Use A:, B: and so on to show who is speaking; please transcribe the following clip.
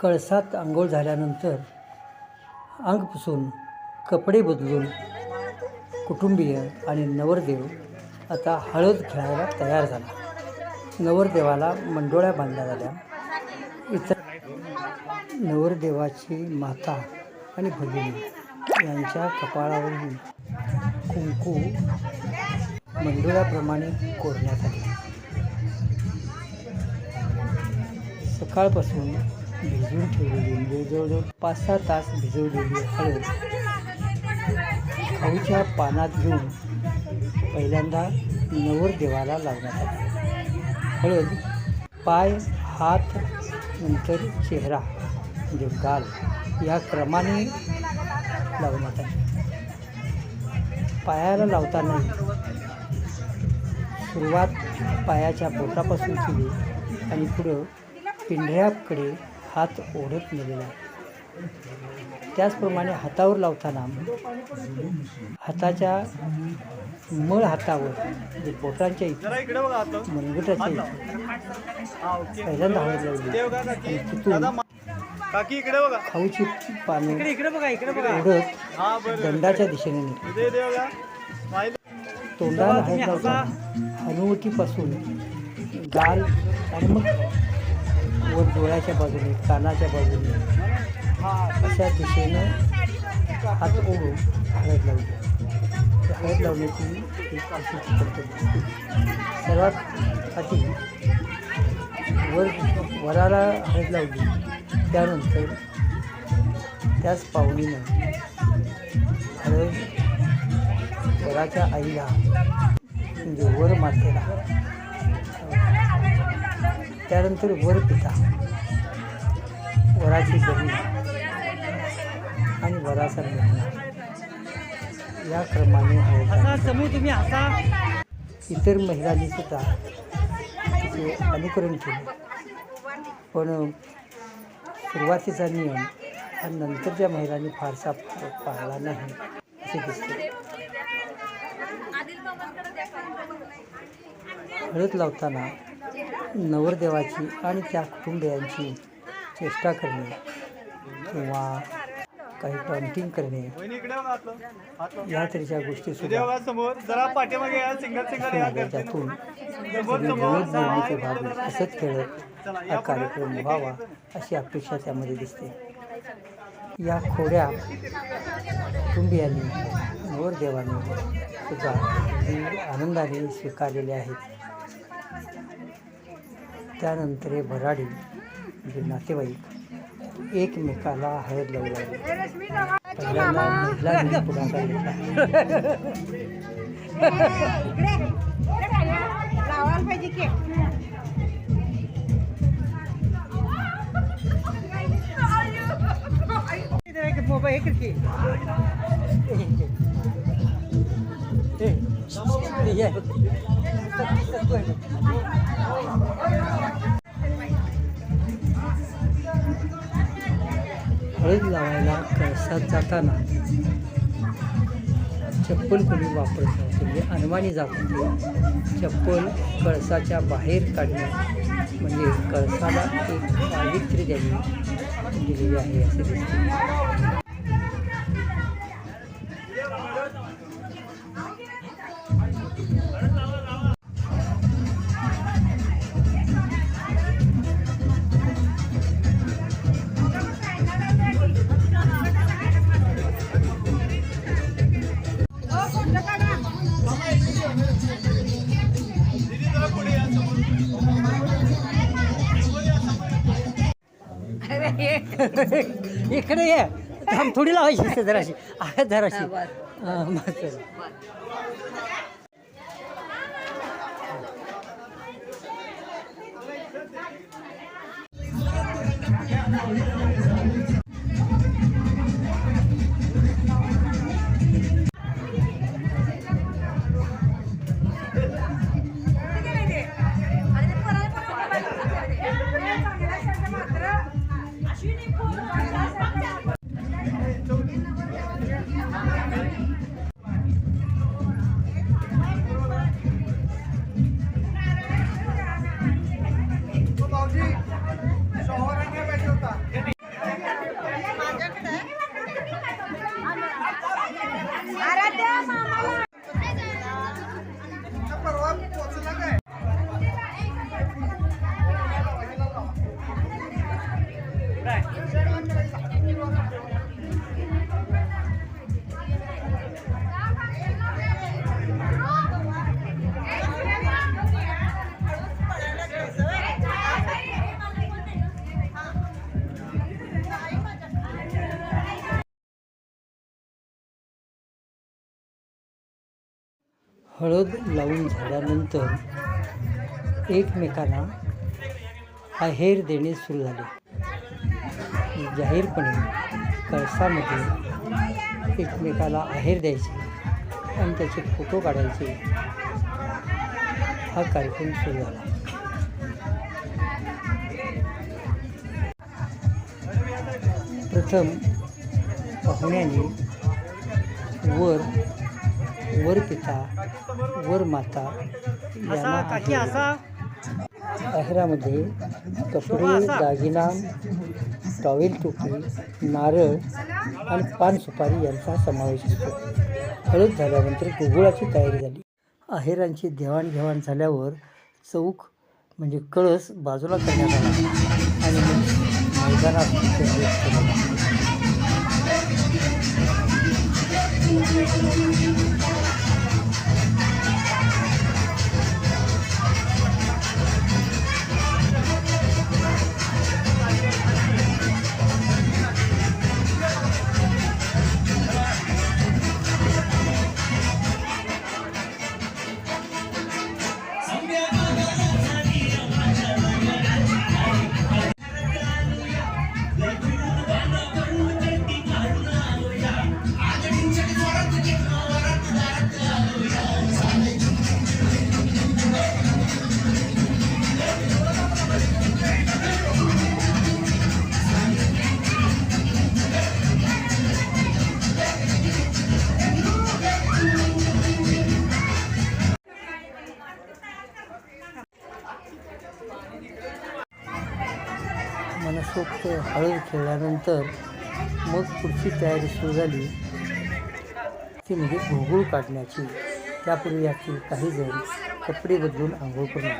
A: कळसात आंघोळ झाल्यानंतर अंग पुसून कपडे बदलून कुटुंबीय आणि नवरदेव आता हळद खेळायला तयार झाला. नवरदेवाला मंडोळ्या बांधल्या झाल्या. इतर नवरदेवाची माता आणि भगिनी यांच्या कपाळावरही कुंकू मंडोळ्याप्रमाणे कोरण्यात आले. सकाळपासून भिजवून ठेवलेली म्हणजे जवळजवळ पाच सहा तास भिजवलेली हळद. खाऊच्या पानात घेऊन पहिल्यांदा नवरदेवाला लावण्यात आली. हळद पाय हात नंतर चेहरा म्हणजे गाल या क्रमाने लावण्यात आली. पायाला लावताना सुरुवात पायाच्या बोटापासून केली आणि पुढं पिंढऱ्याकडे हात ओढत नेलेला आहे त्याचप्रमाणे हातावर लावताना हाताच्या मळ हातावर म्हणजे बोटांच्या इथे
B: बघा
A: मनगटाच्या पहिल्यांदा हळद लावली. तिथून
B: काकी इकडे बघा.
A: खाऊची पाने
B: इकडे बघा इकडे
A: ओढत
B: हा बरं.
A: दंडाच्या दिशेने तोंडाला हळद लावताना हनुवटीपासून गाल आणि मग वर डोळ्याच्या बाजूने कानाच्या बाजूने
B: हा
A: अशा दिशेनं हात ओढून हळद लावली. हळद लावण्याची एक अशी पद्धत सर्वात आधी वर वराला हळद लावली. त्यानंतर त्याच पाहुणीनं हळद वराच्या आईला म्हणजे वर माथेला त्यानंतर वर पिता. वराची बहीण आणि वराचा या क्रमाने इतर महिलांनी सुद्धा तिचे अनुकरण केले. पण सुरुवातीचा नियम हा नंतरच्या महिलांनी फारसा पाळला नाही असे दिसते. हळद लावताना नवरदेवाची आणि त्या कुटुंबियांची चेष्टा करणे किंवा काही टॉन्टिंग करणे या तऱ्हेच्या गोष्टी त्यातून निर्मिती व्हावी हसत खेळत हा कार्यक्रम व्हावा अशी अपेक्षा त्यामध्ये दिसते. या खोड्या कुटुंबियांनी नवरदेवाने सुद्धा आनंदाने स्वीकारलेले आहेत. त्यानंतर हे भराडी म्हणजे नातेवाईक एकमेकाला हळद लावू लागले पुढाकार घेतला
C: पाहिजे
A: मोबाईल हळद लावायला कळसात जाताना चप्पल कुणी वापरत म्हणजे अनवाणी जात होते चप्पल कळसाच्या बाहेर काढणे म्हणजे कळसाला एक पावित्र्य द्यावी दिलेली आहे असे दिसते. इकडे ये. थांब थोडी लावायची असते जराशी. आहे जराशी. हां, मग चल.
B: भाऊजी शॉवर पाहिजे होता
A: हळद लावून झाल्यानंतर एकमेकांना आहेर देणे सुरू झाले. जाहीरपणे कळसामध्ये एकमेकाला आहेर द्यायचे आणि त्याचे फोटो काढायचे. हा कार्यक्रम सुरू झाला. प्रथम पाहुण्याने वर वर पिता वर माता यांना आहेर आहेरामध्ये कपडे दागिना टॉवेल टोपी नारळ आणि पान सुपारी यांचा समावेश असतो. हळद झाल्यानंतर गुगुळाची तयारी झाली. आहेरांची देवाणघेवाण झाल्यावर चौक म्हणजे कळस बाजूला करण्यात आला आणि मैदानात केला. मनसोक्त हळद खेळल्यानंतर मग पुढची तयारी सुरू झाली. ती म्हणजे घोगुळ काढण्याची. त्यापूर्वी यातील काही जण कपडे बदलून आंघोळ करून